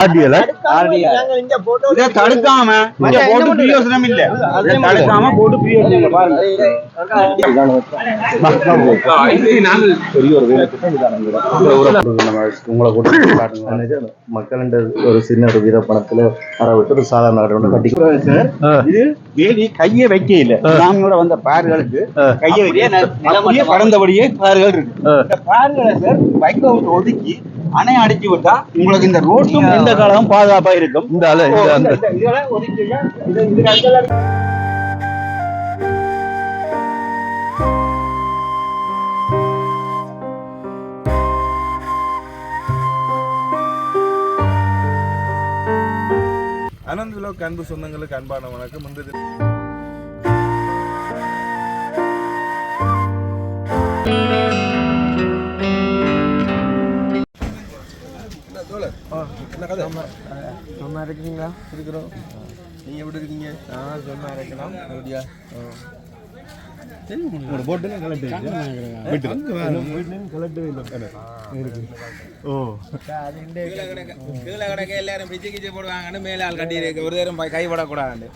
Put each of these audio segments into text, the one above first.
RTL இதை தடுக்காம இங்க போட்டு பிரயோசனம் இல்ல இதை தடுக்காம போட்டு பிரயோசனம் இல்ல பாருங்க பெரிய ஒரு உங்களை மக்கள் ஒரு சின்ன ஒரு வீத பணத்துல வர விட்டு ஒரு சாதாரண கட்டி இது வேலி கையை வைக்க இல்ல நாங்களோட வந்த பார்களுக்கு கையை வைக்க பறந்தபடியே பார்கள் இருக்கு. இந்த பார்களை சார் வைக்க ஒதுக்கி அணை அடிச்சு விட்டா உங்களுக்கு இந்த ரோட்டும் எந்த காலமும் பாதுகாப்பா இருக்கும். இந்த இந்த இந்த- இந்த- அங்கெல்லாம் அனந்த் விலோக் அன்பு சொந்தங்களுக்கு அன்பான வணக்கம். இன்று தி- சும்மா இருக்கீங்களா இருக்கிறோம். நீங்க எப்படி இருக்கீங்க? ஆ சும்மா இருக்கலாம். அப்படியா? ஒரு போட்டுல எல்லாரும் பிச்சு கிச்சு போடுவாங்கன்னு மேலே ஆள் கட்டி இருக்கு. ஒரு நேரம் கை விடக்கூடாது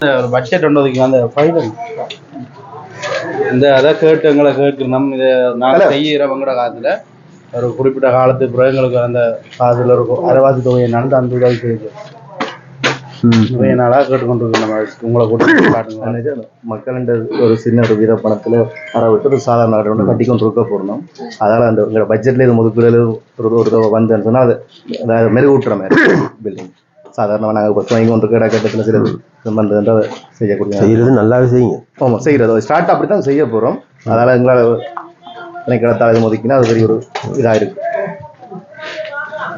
ஒரு பட்ஜெட் ஒன்று ஒதுக்கி அந்த ஃபைனல் இந்த அதை கேட்டு எங்களை கேட்கணும் இதை நாங்கள் செய்கிறவங்களோட காலத்தில் ஒரு குறிப்பிட்ட காலத்துக்கு பிறகு எங்களுக்கு அந்த காசுல ஒரு அரைவாசி தொகையை நடந்து அந்த உதவி செய்யுது நிறைய நாளாக கேட்டுக்கொண்டிருக்கோம் நம்ம உங்களை கூட்டு காட்டுங்க. மக்கள் ஒரு சின்ன ஒரு வீத பணத்தில் வர விட்டு ஒரு சாதாரண நாடு ஒன்று கட்டி கொண்டு இருக்க போகிறோம் அதனால் அந்த பட்ஜெட்ல இது முதுக்குள்ள ஒரு வந்தேன்னு சொன்னால் அது மெருகூட்டுற மாதிரி. பில்டிங் சாதாரணமாக நாங்கள் இப்போ வாங்கி கொண்டு இருக்கிற கட்டத்தில் சில அதை செய்யக்கூடிய செய்யறது நல்லாவே செய்யுங்க. ஆமாம் செய்கிறது ஸ்டார்ட் அப்படி தான் செய்ய போகிறோம் அதனால் எங்களால் எனக்கு இடத்தால் இது ஒதுக்கினா அது பெரிய ஒரு இதாக இருக்கு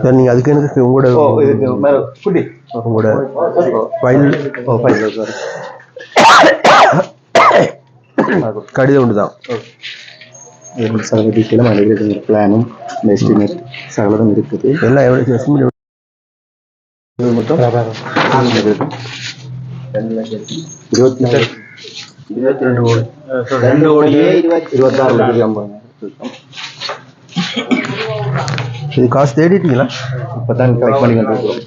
சார் நீங்க அதுக்கு எனக்கு உங்களோட உங்களோட ஃபைல். ஓ ஃபைன் சார் கடிதம் ஒன்று தான் சதவீத டீட்டெயிலும் அதில் இருக்குது பிளானும் எஸ்டிமேட் சகலதும் இருக்குது. எல்லாம் எவ்வளோ estimate இது மட்டும் இருக்கு. இருபத்தி நாலு இருபத்தி ரெண்டு கோடி ரெண்டு கோடியே இருபத்தாறு லட்சத்தி ஐம்பது இது காசு தேடிட்டீங்களா இப்போ தான் கலெக்ட் பண்ணி கொண்டிருக்கிறோம்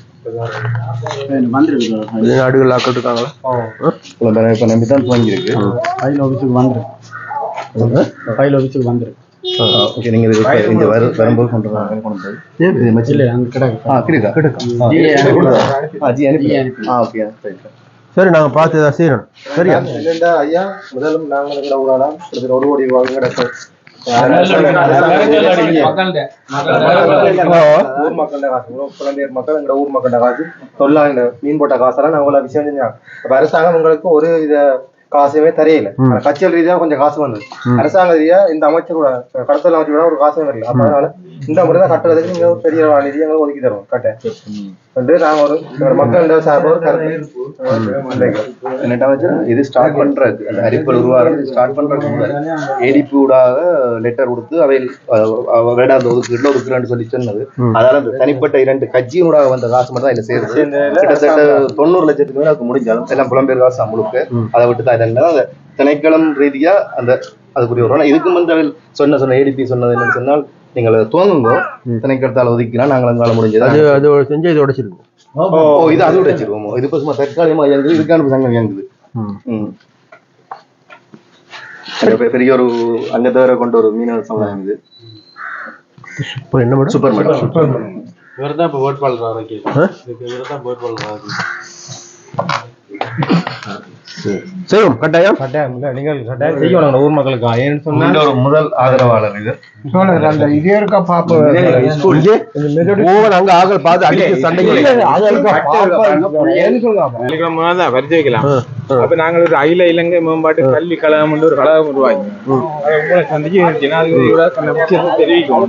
வெளிநாடுகள் ஆக்கள் இருக்காங்களா புலம்பெயர் இப்போ நம்பி தான் துவங்கியிருக்கு ஃபைல் ஆஃபீஸுக்கு வந்துருக்கு ஃபைல் ஆஃபீஸுக்கு வந்துருக்கு ஓகே இந்த வர வரும்போது கொண்டு வராங்க கொண்டு போய் இது மச்சில் இல்லை அங்கே கிடக்கு. ஆ கிடைக்கா? கிடைக்கா. ஜி அனுப்பி ஆ ஜி அனுப்பி ஆ ஓகே ரைட் சரி நாங்க பார்த்து ஏதாவது செய்யணும் சரியா? ஐயா முதலும் நாங்கள் எங்களை ஊராடாம் கிட்டத்தட்ட ஒரு கோடி கிடக்கு. ஊர் மக்கள் எங்களோட ஊர் மக்களோட காசு. தொழிலாளி இந்த மீன் போட்ட காசெல்லாம் நான் இவ்வளவு விஷயம் அரசாங்கம் உங்களுக்கு ஒரு இத காசுமே தெரியல. கட்சியல் ரீதியா கொஞ்சம் காசு வந்தது அரசாங்க ரீதியா இந்த அமைச்சரோட கடத்தல் அமைச்சரோட ஒரு காசுமே வரல அப்ப அதனால இந்த முறை தான் கட்டுறதுக்கு நீங்க ஒரு பெரிய நிதி எங்களுக்கு ஒதுக்கி தருவோம். கட்ட வந்து நாங்க ஒரு மக்கள் சார்பா ஒரு கருத்து. என்னட்டா வச்சு இது ஸ்டார்ட் பண்றதுக்கு அந்த அரிப்பல் உருவாகிறது ஸ்டார்ட் பண்றதுக்கு ஏடிபி ஊடாக லெட்டர் கொடுத்து அவை வேட அந்த ஒதுக்கீட்டுல ஒதுக்குறேன்னு சொல்லி சொன்னது. அந்த தனிப்பட்ட இரண்டு கட்சியினூடாக வந்த காசு மட்டும் தான் இதுல சேருது. கிட்டத்தட்ட தொண்ணூறு லட்சத்துக்கு மேல முடிஞ்சாலும். எல்லாம் புலம்பெயர் காசு தான் முழுக்க. அதை விட்டு தான் இதெல்லாம் அந்த திணைக்களம் ரீதியா அந்த அதுக்குரிய ஒரு இதுக்கு அவள் சொன்ன சொன்ன ஏடிபி சொன்னது என்னன்னு சொன்னால் நீங்கள் அதை துவங்குங்க. திணைக்களத்தால் ஒதுக்கினா நாங்கள் எங்களால் முடிஞ்சது? அது அது செஞ்சு இதை உடைச்சிருக்கும் ஓ இது அதோட வச்சிருவோம் இது இப்போ சும்மா தற்காலிகமா இயங்குது இதுக்கான சங்கம் இயங்குது. அது பெரிய ஒரு அங்கத்தவரை கொண்ட ஒரு மீனவர் சமுதாயம் இது. என்ன மேடம்? Super madam. இவர் தான் இப்போ இவர் தான் வேட்பாளராக செய்வோம். கட்டாயம்? கட்டாயம் இல்லை நீங்கள் கட்டாயம் செய்யணும். ஊர் மக்களுக்கு ஏன்னு சொன்னா இந்த ஒரு முதல் ஆதரவாளர் இது. சொல்லுங்க அந்த இது இருக்கா ஓவர் அங்க ஆகல் பார்த்து அடிக்க சண்டைக்கு வெள்ளிக்கிழமை தான் வரிசை வைக்கலாம். அப்ப நாங்கள் ஒரு அகில இலங்கை மேம்பாட்டு கல்வி கழகம் ஒரு கழகம் உருவாக்கி. சந்திச்சு ஜனாதிபதியோட தெரிவிக்கும்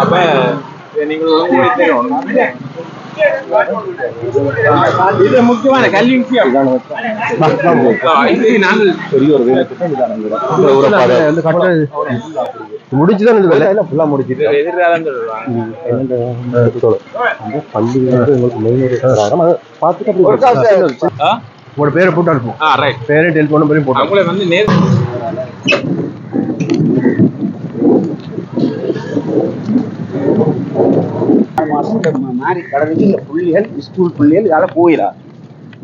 அப்ப நீங்கள். இது முக்கியமான கல்வி விஷயம். முடிச்சுதான் இது வேலை ஃபுல்லா முடிச்சிட்டு. எதிர்காலம் சொல்லுவாங்க பள்ளி வந்து எங்களுக்கு மெயின் அதை பார்த்துட்டு உங்களோட பேரை போட்டு அனுப்புவோம். பேரு டெலிஃபோன் நம்பரையும் போட்டு அவங்கள வந்து நேர் கடலுக்கு இந்த புள்ளிகள் ஸ்கூல் புள்ளிகள் இதால போயிடா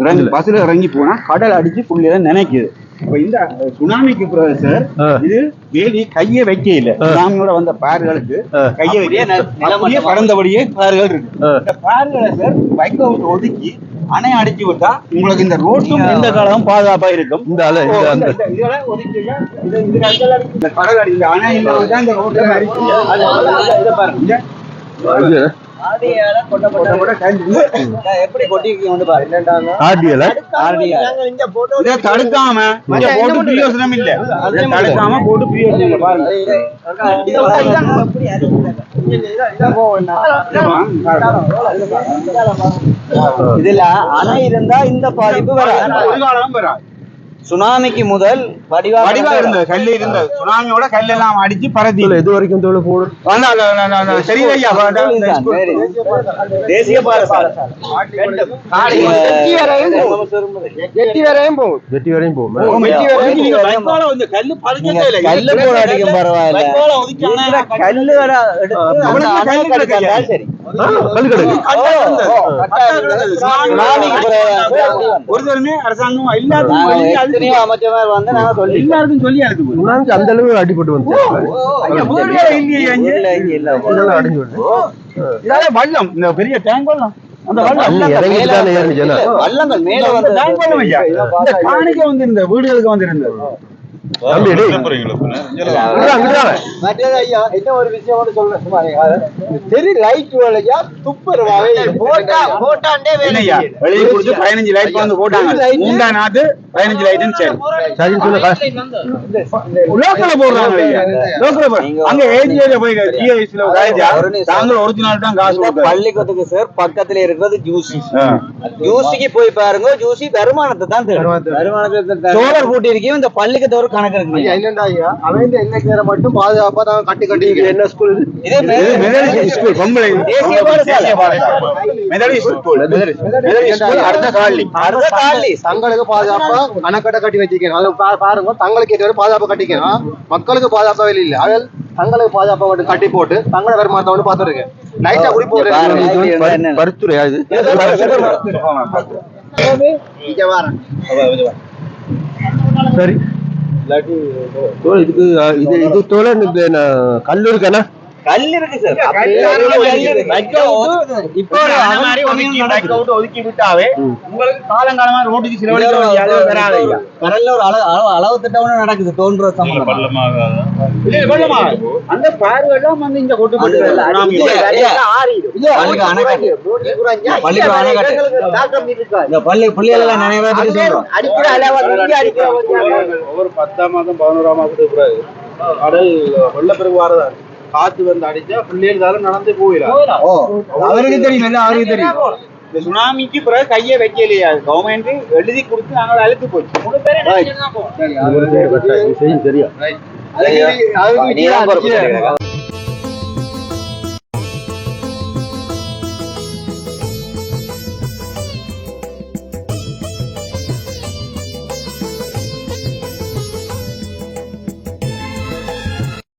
இறங்கி பஸ்ல இறங்கி போனா கடல் அடிச்சு புள்ளிகள் நினைக்குது. இப்ப இந்த சுனாமிக்கு பிறகு சார். இது வேலி கையை வைக்க இல்ல சுனாமியோட வந்த பார்களுக்கு கையை வைக்க பறந்தபடியே பார்கள் இருக்கு. இந்த பார்களை சார் வைக்க விட்டு ஒதுக்கி அணை அடிச்சு விட்டா உங்களுக்கு இந்த ரோட்டும் எந்த காலமும் பாதுகாப்பா இருக்கும். இந்த இந்த இதெல்லாம் கடல் அடி இந்த அணை இந்த ரோட்ல அடிச்சு தடுக்காம போட்டு பிரயோசனம் இல்ல தடுக்காம போட்டு பிரயோசனம் பாருங்க இதுல அணை இருந்தா இந்த பாதிப்பு வராது ஒரு காலம் வராது சுனாமிக்கு முதல் வடிவா வடிவா இருந்தது. கல்லு இருந்தது. சுனாமியோட அடிச்சு இது வரைக்கும் தோல் போடும் சரி ஐயா தேசிய பாடசாலை வரையும் போகும் வெட்டி வரையும் போகும் கல்லு போராடிக்கும் பரவாயில்ல. கல்லு கட்டி கிடக்கு. தந்தா சரி. அரசாங்கம் எல்லாத்துக்கும் அமைச்சர் வந்து நாங்க சொல்லி எல்லாருக்கும் சொல்லி. சுனாமிக்கு அந்த அளவு அடிபட்டு வந்து வள்ளம். இந்த பெரிய டேங்க் அந்த மேல இந்த வந்து காணிக்க வந்து இந்த வீடுகளுக்கு வந்து இருந்தது. என்ன ஒரு விஷயம் சொல்றேன் தெரி லைட் வேலையா? துப்புரவாவே போட்டா போட்டாண்டே வெளியே லைட் வந்து போட்டாங்க. மூண்டா சரி. சொல்லு போடுறாங்க அங்க போய் ஜிஐஸ்ல ஒரிஜினல் தான் காசு பள்ளிக்கூடத்துக்கு சார் பக்கத்துல இருக்கிறது ஜூசி. ஜூசிக்கு போய் பாருங்க ஜூசி வருமானத்தை தான் வருமானத்தை சோழர் இந்த பள்ளிக்கூடத்து ஒரு கணக்கு இருக்கு. ஐயா என்னண்டா ஐயா. அவன் என்ன நேர மட்டும் பாதுகாப்பா தான் கட்டி கட்டி என்ன ஸ்கூல் இது இதே மெதடிஸ்ட் ஸ்கூல் பொம்பளை. தேசிய பாடசாலை. மெதடிஸ்ட் ஸ்கூல் மெதடிஸ்ட் ஸ்கூல் அடுத்த காலனி அடுத்த காலி. தங்களுக்கு பாதுகாப்பா அணைக்கட்டை கட்டி வச்சிருக்கணும் அது பாருங்க தங்களுக்கு ஏற்ற பாதுகாப்பா கட்டிக்கணும் மக்களுக்கு பாதுகாப்பா வெளி இல்ல. அவள் தங்களுக்கு பாதுகாப்பா மட்டும் கட்டி போட்டு தங்களோட வருமானத்தை வந்து பாத்துருக்கேன் லைட்டா குடி. போறேன் இது வந்து பரு- பருத்துறையா இது? சரி. இல்லாட்டி இதுக்கு இது இது தோல இந்த நான் கல் கல் இருக்கு சார் இப்போ ஒரு அந்த மாதிரி ஒதுக்கி விட்டாவே உங்களுக்கு காலங்காலமா ரோட்டுக்கு செலவழிக்க வேண்டிய அளவு வராது ஐயா. கடல்ல ஒரு அளவு அளவு- அளவு திட்டம் நடக்குது தோன்ற இல்ல, வெள்ளமா? அந்த பார்வையெல்லாம் வந்து இங்க கொண்டு ஒவ்வொரு பத்தாம் மாதம் பதினோராம் மாசத்துக்கு பிறகு கடல் வெள்ளப்பெருக்கு வரதான் காத்து வந்து அடிச்சா பிள்ளைகள் நடந்து போயிடும். அவருக்கு தெரியும் அவருக்கு தெரியும். இந்த சுனாமிக்கு பிறகு கையை வைக்கலையா? கவர்மெண்ட் எழுதி கொடுத்து நாங்கள் அழுத்து போச்சு. செய்யும் சரியா அதுக்கு நீதான் பொறுப்பு சொல்லிக்கிறேன்.